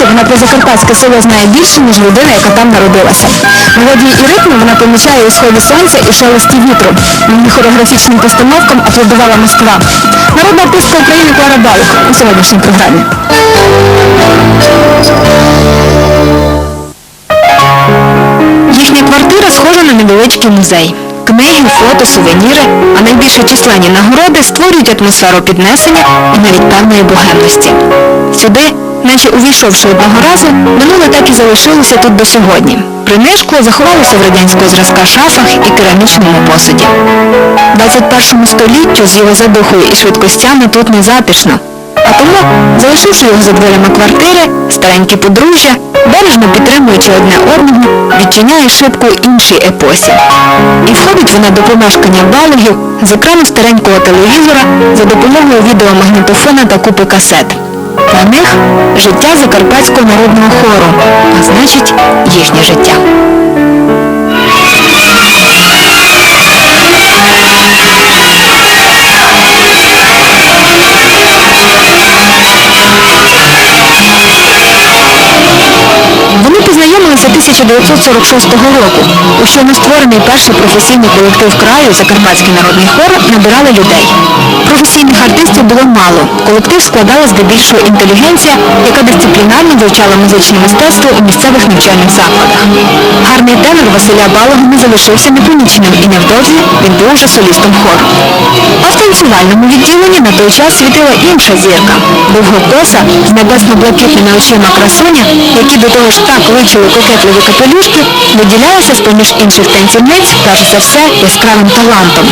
світі вона про закарпатське село знає більше, ніж людина, яка там народилася. Мелодії і ритми вона помічає у сході сонця і шелесті вітру. Її хореографічним постановкам аплодувала Москва. Народна артистка України Клара Балух у сьогоднішній програмі. Їхня квартира схожа на невеличкий музей. Книги, фото, сувеніри, а найбільше численні нагороди створюють атмосферу піднесення і навіть певної богемності. Сюди, наче увійшовши одного разу, минуле так і залишилося тут до сьогодні. Принишкло заховалося в радянського зразка шафах і керамічному посуді. В 21 століттю з його задухою і швидкостями тут не затишно. А тому, залишивши його за дверима квартири, старенькі подружжя, бережно підтримуючи одне одного, відчиняє шибку іншій епосі. І входить вона до помешкання балогів з екрану старенького телевізора за допомогою відеомагнітофона та купи касет. Для них життя Закарпатського народного хору, а значить їхнє життя. Познайомилися 1946 року. У щойно створений перший професійний колектив краю Закарпатський народний хор набирали людей. Професійних артистів було мало. Колектив складала здебільшого інтелігенція, яка дисциплінарно вивчала музичне мистецтво у місцевих навчальних закладах. Гарний тенор Василя Балого не залишився непоміченим і невдовзі він був уже солістом хору. А в танцювальному відділенні на той час світила інша зірка. Довгокоса з небесно-блакитними очима красуня, які до того ж так личили кокетливі капелюшки, виділялася з-поміж інших танцівниць, перш за все, яскравим талантом.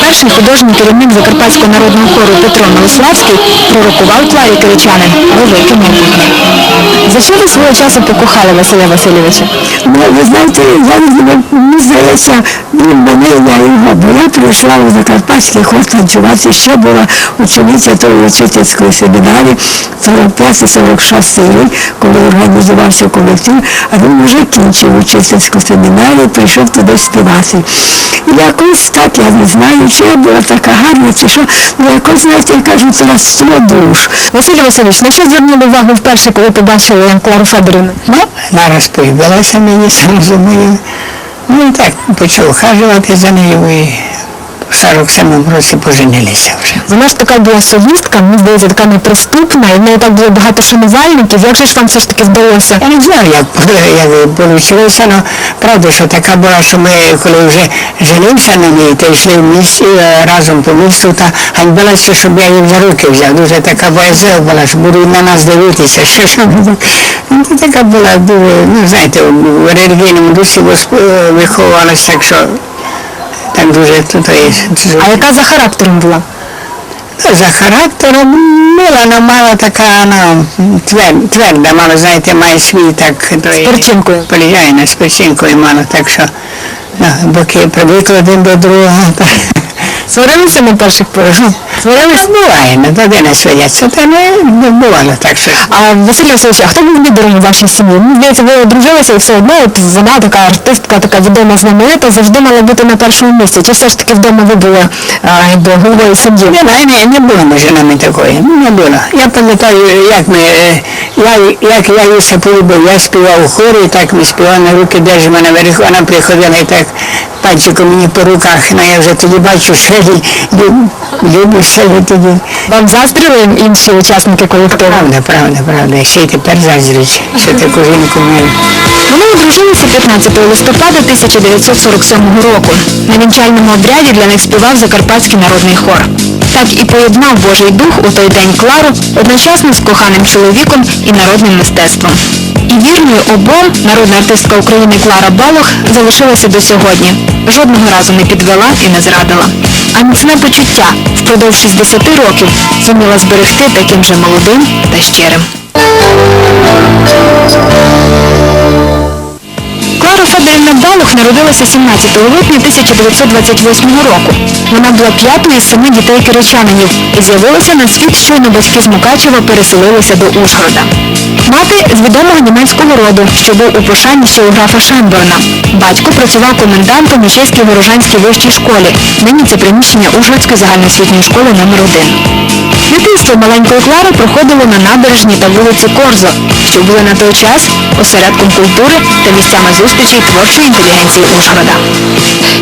Перший художній керівник Закарпатського народного хору Петро Милославський пророкував Кларі Киричанин велике майбутнє. За що ви свого часу покохали Василя Васильовича? Ну, ви знаєте, я не знаю, мені здається, він мене, я його, бо я прийшла у Закарпатський хор танцювати, ще була учениця тої учительської семінарі 45-46 рік, коли організувався колектив, а він вже кінчив учительську семінарію, прийшов туди співати. І якось так, я не знаю, чи я була така гарна, чи що, ну якось, знаєте, як кажуть, росло душ. Василь Васильович, на що звернули увагу вперше, коли побачили Клару Федорівну? Ну, нараз появилася мені сам за. Ну і так почав хажувати за нею і в 47-му році поженилися вже. Вона ж така була солістка, мені здається, така неприступна, і в неї так було багато шанувальників. Як же ж вам все ж таки вдалося? Я не знаю, як, вийшло, але правда, що така була, що ми, коли вже женився на ній, то йшли в місті е, разом по місту, та ганьбилася, щоб я її за руки взяв. Дуже така боязива була, що будуть на нас дивитися, що що. Ну, така була дуже, ну знаєте, в релігійному дусі е, виховувалася, так що так дуже тут є. А яка за характером була? Ну, За характером мила, вона мала така, ну, твер, тверда, мала, знаєте, має свій так, то є- перчинкою. Полігайна, з перчинкою мала, так що ну, боки привикли один до другого. Сварилися на перших порах? Сварилися? Буває, туди не свидяться, та не, не бувало так, що. А Василь Васильович, а хто був лідером у вашій сім'ї? Здається, ви одружилися і все одно, от вона така артистка, така відома знаменита, завжди мала бути на першому місці. Чи все ж таки вдома ви були а, якби, головою сім'ї? Не, не, не, не було між нами такої, ну, не було. Я пам'ятаю, як ми, е, я, як я її полюбив, я співав у хорі, так ми співали на руки, держимо наверх, вона приходила і так пальчиком мені по руках, ну я вже тоді бачу, що люблю себе тоді. Вам заздрили інші учасники колективу? Правда, правда, правда, ще й тепер заздрють, що таку жінку маю. Вони одружилися 15 листопада 1947 року. На вінчальному обряді для них співав Закарпатський народний хор. Так і поєднав Божий дух у той день Клару одночасно з коханим чоловіком і народним мистецтвом. І вірною обом народна артистка України Клара Балох залишилася до сьогодні. Жодного разу не підвела і не зрадила. А міцне почуття впродовж 60 років зуміла зберегти таким же молодим та щирим. Клара Федорівна Балух народилася 17 липня 1928 року. Вона була п'ятою з семи дітей киричанинів і з'явилася на світ щойно батьки з Мукачева переселилися до Ужгорода. Мати з відомого німецького роду, що був у пошані ще у графа Шенборна. Батько працював комендантом у чеській Ворожанській вищій школі. Нині це приміщення Ужгородської загальноосвітньої школи номер 1 Дитинство маленької Клари проходило на набережні та вулиці Корзо, що були на той час осередком культури та місцями зустрічей творчої інтелігенції Ужгорода.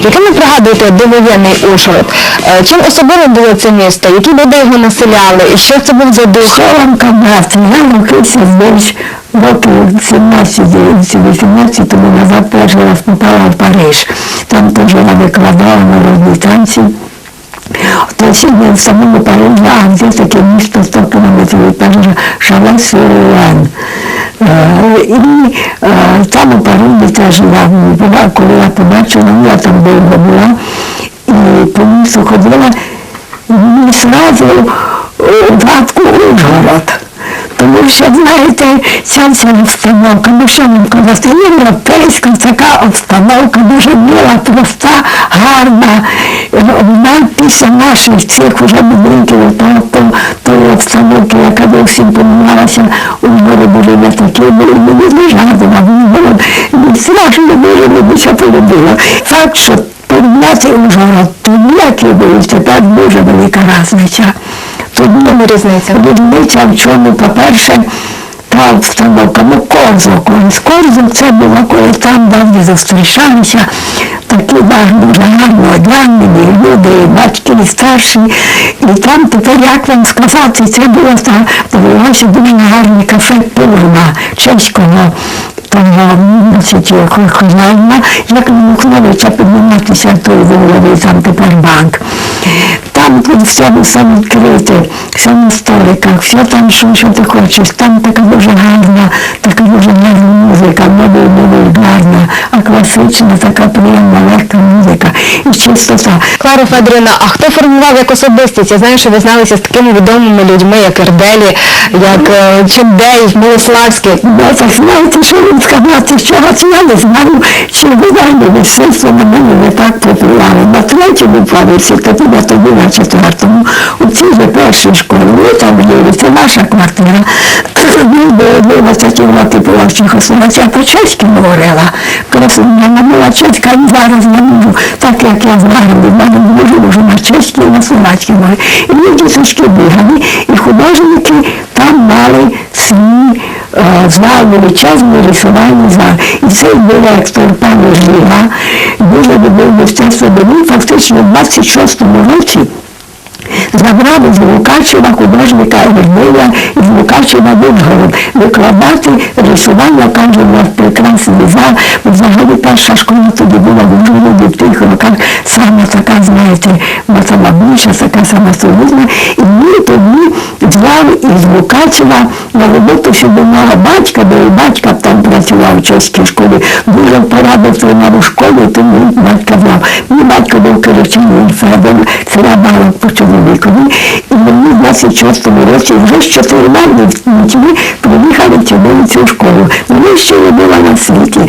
Яким ви пригадуєте довоєнний Ужгород? Е, Чим особливо було це місто? Які люди його населяли? І що це був за дух? Що вам казати? Я навчився десь років 17-18 тому назад перший раз попала в Париж. Там теж я викладала народні танці. То сьогодні в самому Парижі, а де таке місто 100 кілометрів від Парижа, шалес Сюріан. І е, там у Парижі теж була, коли я побачила, ну, я там довго була, і по місту ходила, і зразу вгадку Ужгород. Тому що, знаєте, ця вся обстановка, ну що вам казати, європейська така обстановка, дуже мила, проста, гарна. Надписи наших цих уже будинків, яка зовсім помінялася, у мене були не такі, були мені дуже гарно, мені було мені страшно дуже бабуся полюбила. Так що порівняти Ужгород, і був, тепер дуже велика різниця. Тут Чому різниця? Різниця в чому, по-перше, та обстановка, ну корзо, колись корзо це було, коли там давні зустрічалися, такі дуже гарно одягнені люди, батьки старші. І там тепер, як вам сказати, це було довелося дуже гарний кафе Пурма, чеського значить, хозяїна, як Януковича підніматися той вуловий, там тепер банк там будет все, сам открытый, все на столиках, все там, що что ты хочешь. Там така дуже гарна, така дуже гарна музика, мова мова гарна, а класична, така приємна, легка музика і чистота. Клара Федорівна, а хто формував як особистість? Я знаю, що ви зналися з такими відомими людьми, як Ерделі, як е, Чендей, Милославський. Ви так знаєте, що він сказати, вчора це я не знаю, чи видання мистецтво на мене не так попливало. На третьому поверсі, то я тобі наче 1994-му. У цій же першій школі, там є це наша квартира. Ну, була такі роки по ваших основах. Я по-чеськи говорила. Просто вона була чеська і зараз не можу, так як я знаю, в мене дуже можу на чеські на словацькій мові. І ми діточки бігали, і художники там мали свій е, зал, величезний рисувальний зал. І цей директор пан Жіга дуже любив мистецтво, бо він фактично в 26-му році забрав із Лукачева художника Вернила із Лукачева в викладати рисування, каже, у нас прекрасний зал. Взагалі перша школа тоді була в Ужгороді в тих роках саме така, знаєте, сама більша, така сама солідна. І він тоді взяв із Лукачева на роботу, щоб мого батька, бо і батька там працював в чеській школі, дуже порадив ту нову школу, тому батько знав. Мій батько був Киричанин Федор, це балок по чоловікові, і мені в 26-му році вже з чотирма дітьми приїхали в цю школу. Мені ще не була на світі.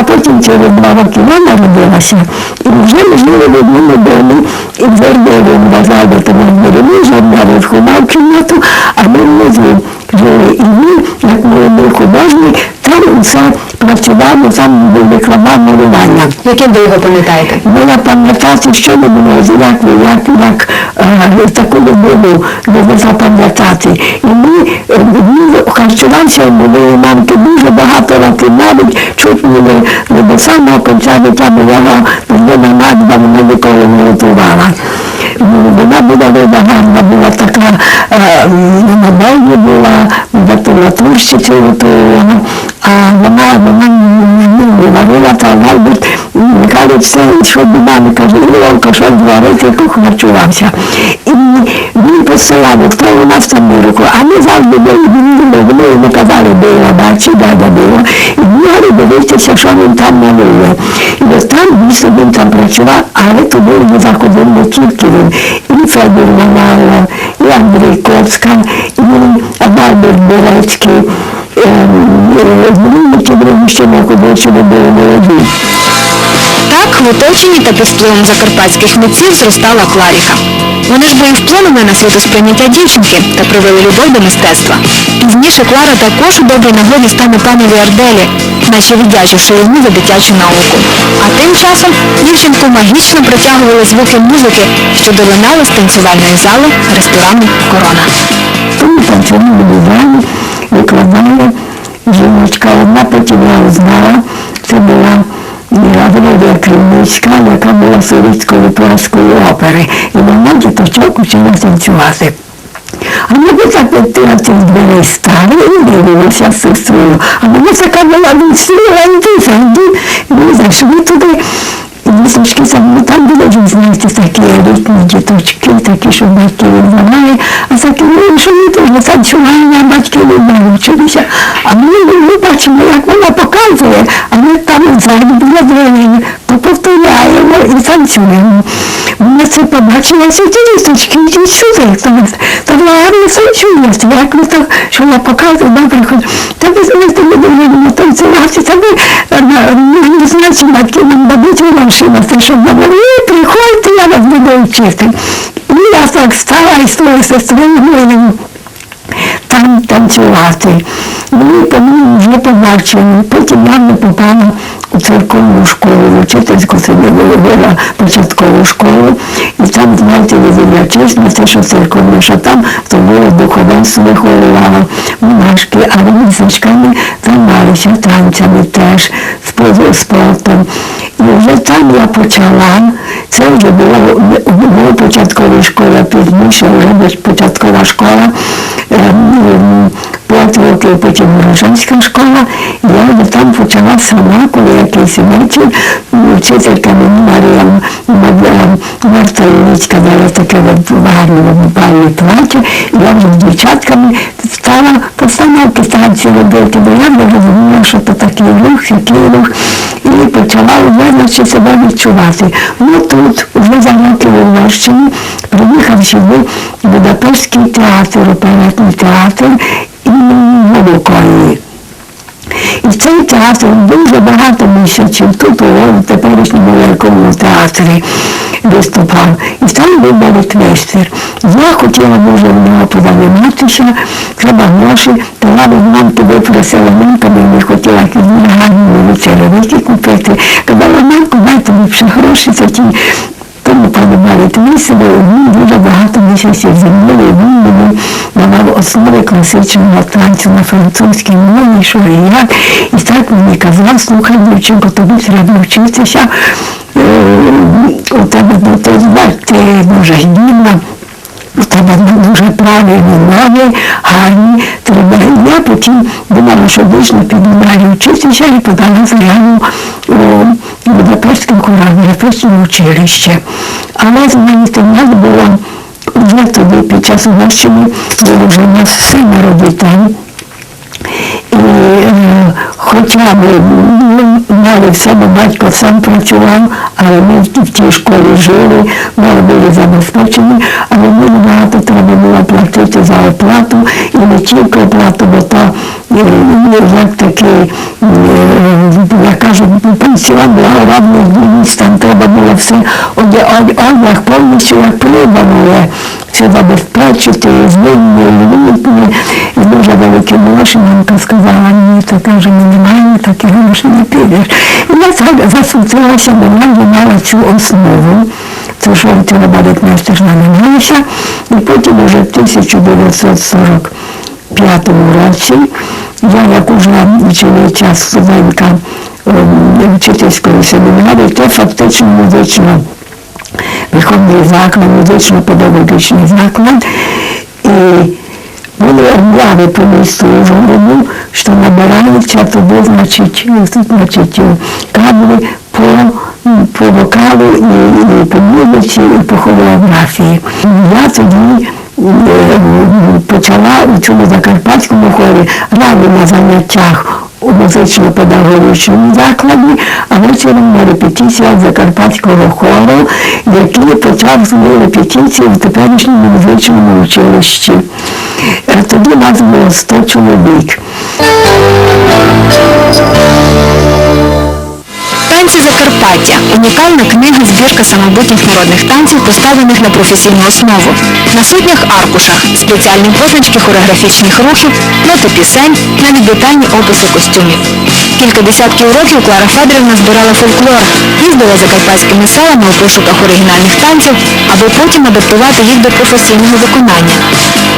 А потім через два роки вона народилася, і вже можливо в одному домі, і в Вердові назвали тому дворі, жодна вховав кімнату, а ми внизу жили. І він, як молодий художник, там усе працював, бо там був викладав малювання. Яким ви його пам'ятаєте? Була пам'ятати, що не було, як, як, як е, таку любову не запам'ятати. І ми, е, він харчувався, у моєї мамки дуже багато років, навіть чуть не, не до самого кінця життя, бо вона надба мене ніколи не готувала. Вона була дуже гарна, була така, е, на Бельгії була, була творчицею готувала, а вона, вона не говорила, та навіть каже, все, що до мами каже, Ілонка, що зварити, як харчувався. І він посилав, хто у нас там Америку, а ми завжди були, вони йому казали, була бачі, дада була. І бігали дивитися, що він там малює. І ось там дійсно він там працював, але туди не заходив не тільки він. І Федор Ваналов, і Андрій Коцка, і Адальберт Борецький, Змінники, другі не ходили, що були молоді. Так в оточенні та під впливом закарпатських митців зростала Кларіка. Вони ж бо і вплинули на світосприйняття дівчинки та привели любов до мистецтва. Пізніше Клара також у добрій нагоді стане панові Арделі, наче віддячивши йому за дитячу науку. А тим часом дівчинку магічно притягували звуки музики, що долинали з танцювальної зали ресторану Корона. Тому танцювали викладали жіночка. Одна потім я узнала, це була Володя Кривницька, яка була солісткою Празької опери. І вона діточок учила танцювати. А ми так на цих дверей стали і дивилися з сестрою. А вона така була зайди. І ми зайшли туди. Діточки там, ну, там були, знаєте, такі елітні діточки, такі, що батьки відбирали, а такі, ну, що ми теж танцювали, а батьки відбирали, вчилися. А ми, ми бачимо, як вона показує, а ми там ззаді біля дверей, то повторяємо і танцюємо. Ми це побачили, ці діточки, йдіть сюди. Там, там гарно танцюєте, як ви так, що показую, добре, хоч, та ви знаєте, ми будемо танцювати, та ви, ну, не знаєте, батьки нам дадуть гроші на це, щоб ми говорили, приходьте, я вас буду вчити. І я так стала і з твоєю сестрою говоримо, там танцювати. Ми по-моєму вже побачили. Потім я не попала у церковну школу, в учительську собі виявила початкову школу. І там, знаєте, віддячись на те, що церковна, що там то було духовенство виховувало монашки, а вони з дочками займалися танцями теж, спо- спортом. І вже там я почала, це вже було, було початкова школа, пізніше вже була початкова школа, років потім Горожанська школа, і я там почала сама, коли якийсь вечір, вчителька мені Марія Марта Ілицька дала таке от гарне бальне плаття, і я вже з дівчатками стала постановки танці робити, бо я вже розуміла, що то такий рух, який рух, і почала наче себе відчувати. Ну тут, вже за роки в Угорщині, приїхав сюди Будапештський театр, оперетний театр імені І цей театр дуже багато місяців тут у теперішньому Великому театрі виступав. І там був балетмейстер. Я хотіла дуже в нього позайматися, треба гроші, то навіть мамки випросила мамка, бо не хотіла гарні мені черевики купити. Казала, мамку, дайте ліпше гроші, це ті тому подобали себе, він дуже багато місяців землі, він мені давав основи класичного танцю на французькій мові, що і як. І так мені казав, слухай, дівчинко, тобі треба вчитися. Е, У тебе до ти дуже гідна. У тебе дуже правильні ноги, гарні, треба. Я потім думала, що вийшла піду далі вчитися і подала заяву у Будапештське хореографічне училище. Але знаєте, в нас було вже тоді під час Угорщини було вже нас семеро дітей. І е, хоча ми ну, мали в себе батько сам працював, але ми в, тій школі жили, ми були забезпечені, але мені багато треба було платити за оплату, і не тільки оплату, бо то е, ну, як такий, е, я кажу, пенсіон благородний місць, там треба було все одяг повністю як придбане, все забезпечити, звільнення, літні, і дуже великі гроші. Мамка сказала, ні, то каже, ми не маємо таких грошей не підеш. І я так засуцилася, бо я вже мала цю основу. Це що цього балетмейстер намагалася. І потім уже в 1945 році, я як уже учениця студентка ем, вчительської семінарії, то фактично музично виховний заклад, музично-педагогічний заклад. І були обяви по місту Ужгороду, що набираються туди, значить, значить, кадри по, по вокалу і, і по музиці, і по хореографії. Я тоді е, почала у цьому закарпатському хорі рано на заняттях у музично-педагогічному закладі, а вечором на репетиціях Закарпатського хору, який почав свої репетиції в теперішньому музичному училищі. Е, Тоді нас було 100 чоловік. Танці Закарпаття Закарпаття. Унікальна книга збірка самобутніх народних танців, поставлених на професійну основу. На сотнях аркушах, спеціальні позначки хореографічних рухів, ноти пісень, навіть детальні описи костюмів. Кілька десятків років Клара Федорівна збирала фольклор, їздила закарпатськими селами у пошуках оригінальних танців, аби потім адаптувати їх до професійного виконання.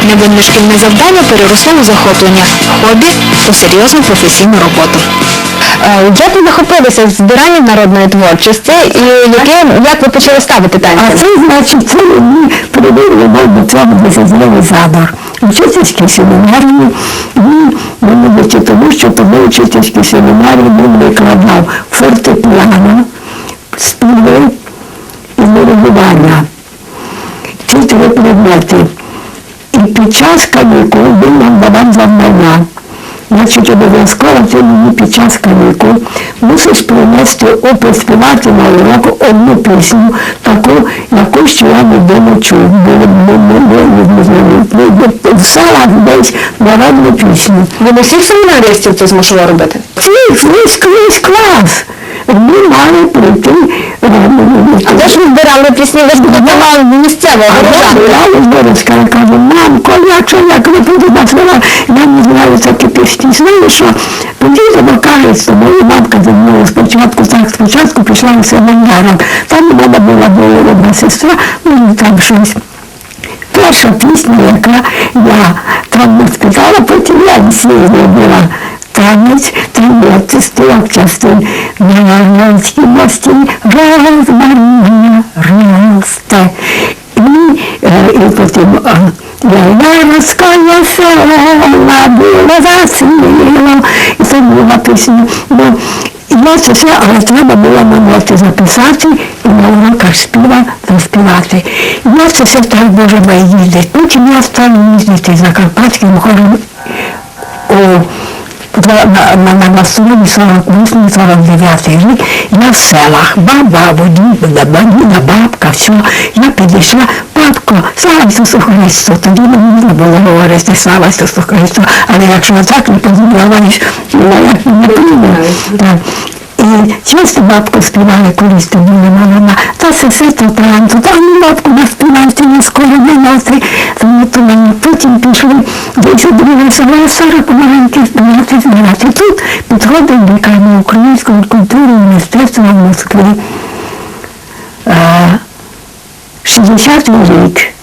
Невинне шкільне завдання переросло у захоплення хобі у серйозну професійну роботу. Е, Як ви захопилися збиранням народної творчості і яким, як ви почали ставити А це значить, це мені привив любов до цього десятилетий задор. Учительській семінарії він мене вчити тому, що тому учительській семінарії він викладав фортепіано, співи і мурування. Ці три предмети. І під час канікул він нам давав завдання. Значить, обов'язково це мені під час канікул мусиш принести опис співати на урок одну пісню, таку, яку ще я ніде не чув. Селах десь народну пісню. Ви не всіх семінаристів це змушували робити? Це весь, весь клас. Ми мали прийти. е, А де ж ви збирали пісні? Ви ж готували місцевого гурту. я Борочка, я кажу, мамко, що, як ви будете слова, я не знаю такі пісні. Знаєш що, підійдемо, каже, з тобою мамка зі мною спочатку, так, спочатку пішла у семінарок. Там у мене була двоюрідна сестра, ну там щось. Перша пісня, яка я там не спитала, потім я всі зробила. Танець, танець, сток частин, на Армянській мості, раз росте. І, е, і потім е, Ялярська села була засило. І пісня. Ну, я це все, але треба було на ноти записати і на уроках співа заспівати. Я це все так Боже мій їздить. Потім я стала їздити за Карпатським хором на, на, на, на наступний 48 49 рік я в селах, баба, водій, бабіна, бабка, все. Я підійшла, бабко, слава Ісусу Христу. Тоді не було говорити слава Ісусу Христу, але якщо так не поздороваєш, ну, не прийму. І часто бабку співали колись тоді не вона, та сеси то таланту, та ну бабку наспівайте, не скоро ноти. Тому то мені потім пішли десь у друге сорок маленьких збирати, збирати. Тут підходить декану української культури і мистецтва в Москві. Е, 60 рік.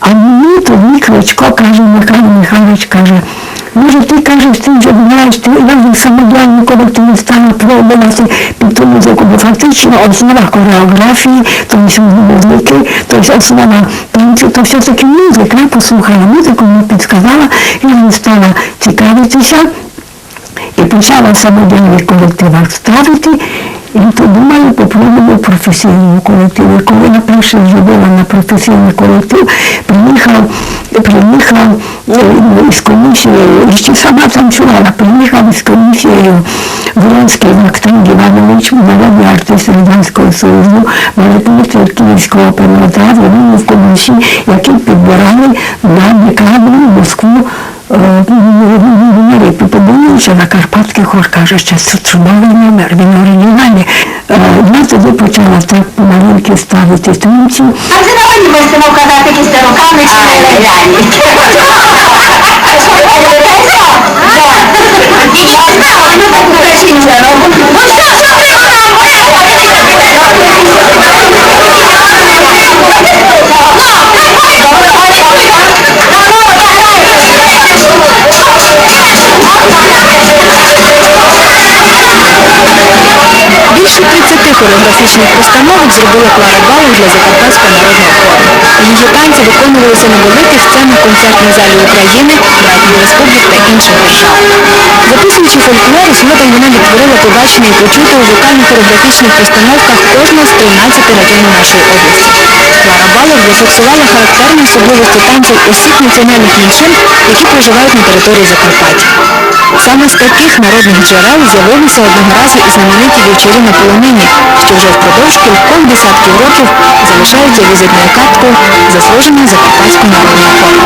А мені тоді Кличко каже, Михайло Михайлович каже, може ти кажеш, ти вже знаєш, ти я самодіяльний колектив стала пробувати під ту музику, бо фактично основа хореографії, тобто музики, тобто основа танцю, то все-таки музика, я послухала музику, мені підсказала, я не стала цікавитися і почала в самодільних колективах ставити. І подумала, попробую в професійному колективі. Коли я перше зробила на професійний колектив, приїхав, приїхав е, з комісією, і ще сама танцювала, приїхав з комісією Воронський Вактан Іванович, народний артист Радянського Союзу, великий Київського оперного театру, він в комісії, які підбирали на декабрі Москву Подивився на Карпатський хор, каже, що це чудовий номер, він оригінальний. Я тоді почала так помаленьки ставити танці. А це давай ми будемо казати після руками чи не реальні. Більше 30 хореографічних постановок зробила Клара Балик для Закарпатського народного хору. Її танці виконувалися на великих сценах концертної залі України, братніх республік та інших держав. Записуючи фольклор, згодом вона відтворила побачене і почуте у вокально-хореографічних постановках кожного з 13 районів нашої області. Клара Балик зафіксувала характерні особливості танців усіх національних меншин, які проживають на території Закарпаття. Саме з таких народних джерел з'явилися одного разу і знамениті вечері на полонині, що вже впродовж кількох десятків років залишаються візитною карткою заслуженої закарпатської народної форми.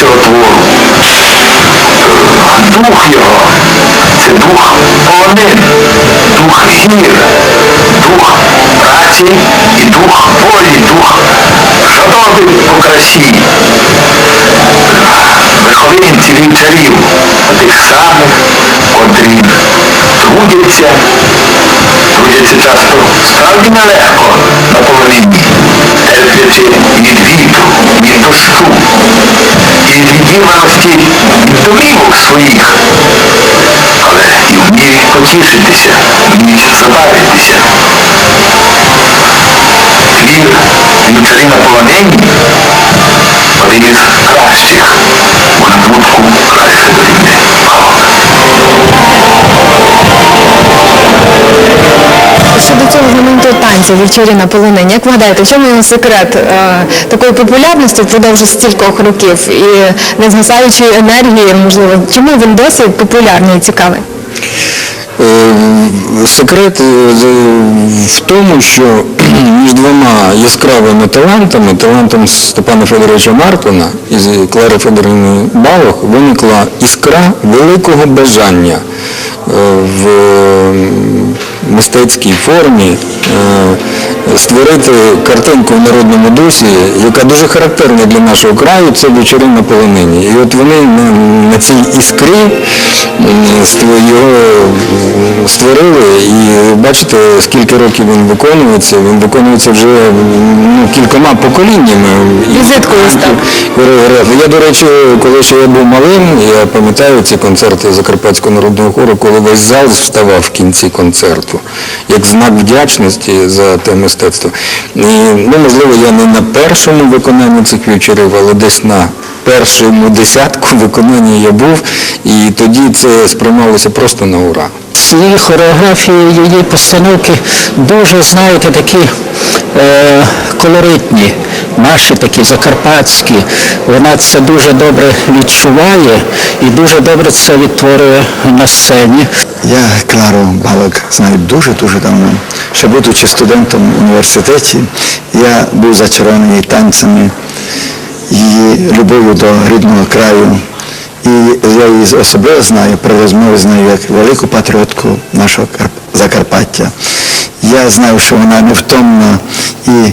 Цього твору дух його. Це дух полонин, дух гір, дух праці і дух волі, дух жадоби по красі. Верховинці вівчарів, тих самих, котрі трудяться, трудяться часто. Справді нелегко на полонині, терплячи від вітру, від дощу, і від відірваності від домівок своїх, але і вміють потішитися, вміють забавитися. Твір вівчарі на полонині один із кращих, танцю вівчарі на полонині, як ви гадаєте, в чому секрет е, такої популярності впродовж стількох років і незгасаючої енергії, можливо, чому він досі популярний і цікавий? Е, Секрет е, в тому, що між двома яскравими талантами, талантом Степана Федоровича Маркона і Клари Федорівни Балох, виникла іскра великого бажання в мистецькій формі е, створити картинку в народному дусі, яка дуже характерна для нашого краю, це вечори на полонині. І от вони на, на цій іскрі його створили, і бачите, скільки років він виконується. Він виконується вже ну, кількома поколіннями. Візиткою став. Я, до речі, коли ще я був малим, я пам'ятаю ці концерти Закарпатського народного хору, коли весь зал вставав в кінці концерту, як знак вдячності за те мистецтво. І, ну, можливо, я не на першому виконанні цих вечорів, але десь на першому десятку виконання я був, і тоді це сприймалося просто на ура. Її хореографії, її постановки дуже, знаєте, такі е, колоритні, наші такі закарпатські. Вона це дуже добре відчуває і дуже добре це відтворює на сцені. Я Клару Балок знаю дуже-дуже давно. Ще будучи студентом в університеті, я був зачарований танцями, її любов'ю до рідного краю. І я її особливо знаю, розмові з нею як велику патріотку нашого Закарпаття. Я знаю, що вона невтомна і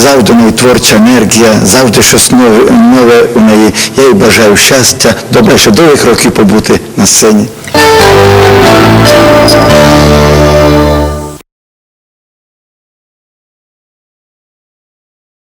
завжди в неї творча енергія, завжди щось нове, нове у неї. Я їй бажаю щастя, добре, ще довгих років побути на сцені.